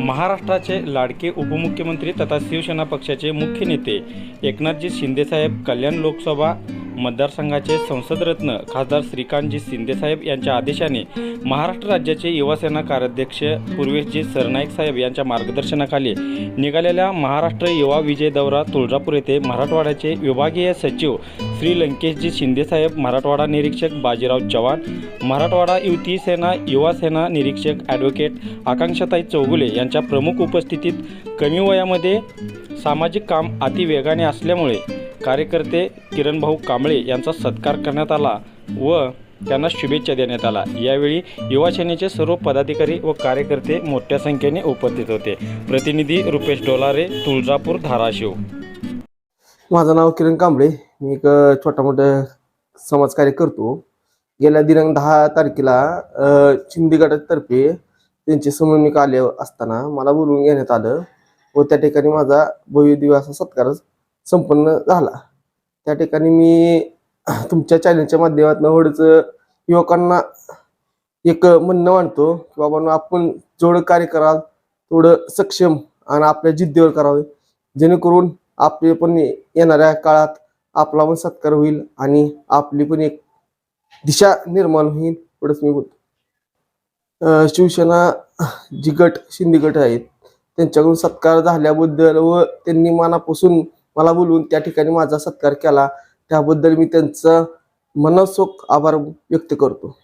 महाराष्ट्राचे लाडके उपमुख्यमंत्री तथा शिवसेना पक्षाचे मुख्य नेते एकनाथजी शिंदेसाहेब कल्याण लोकसभा मतदारसंघाचे संसदरत्न खासदार श्रीकांतजी शिंदेसाहेब यांच्या आदेशाने महाराष्ट्र राज्याचे युवासेना कार्याध्यक्ष पूर्वेशजी सरनाईक साहेब यांच्या मार्गदर्शनाखाली निघालेल्या महाराष्ट्र युवा विजय दौरा तुळजापूर येथे मराठवाड्याचे विभागीय सचिव श्री लंकेशजी शिंदेसाहेब मराठवाडा निरीक्षक बाजीराव चव्हाण मराठवाडा युती सेना युवासेना निरीक्षक ॲडव्होकेट आकांक्षाताई चौगुले यांच्या प्रमुख उपस्थितीत कमी वयामध्ये सामाजिक काम अतिवेगाने असल्यामुळे कार्यकर्ते किरणभाऊ कांबळे यांचा सत्कार करण्यात आला व त्यांना शुभेच्छा देण्यात आला. यावेळी युवासेनेचे सर्व पदाधिकारी व कार्यकर्ते मोठ्या संख्येने उपस्थित होते. प्रतिनिधी रुपेश डोलारे तुळजापूर धाराशिव. माझं नाव किरण कांबळे. मी एक छोटा मोठा समाजकार्य करतो. गेल्या दिनांक दहा तारखेला अ, शिंदे गटातर्फे त्यांचे समन्वयक आले असताना मला बोलवून घेण्यात आलं व त्या ठिकाणी माझा भव्य दिवस असा सत्कार संपन्न झाला. त्या ठिकाणी मी तुमच्या चॅनलच्या माध्यमातून एवढंच युवकांना एक म्हणणं मांडतो की बाबा आपण जेवढं कार्य कराल तेवढं सक्षम आणि आपल्या जिद्दीवर करावे. जेणेकरून आपले पण येणाऱ्या काळात आपला पण सत्कार होईल आणि आपली पण एक दिशा निर्माण होईल एवढंच मी बोलतो. शिवसेना जी गट शिंदे गट आहेत त्यांच्याकडून सत्कार झाल्याबद्दल व त्यांनी मनापासून मला बोलवून त्या ठिकाणी माझा सत्कार केला. त्याबद्दल मी त्यांचं मनसोख आभार व्यक्त करतो.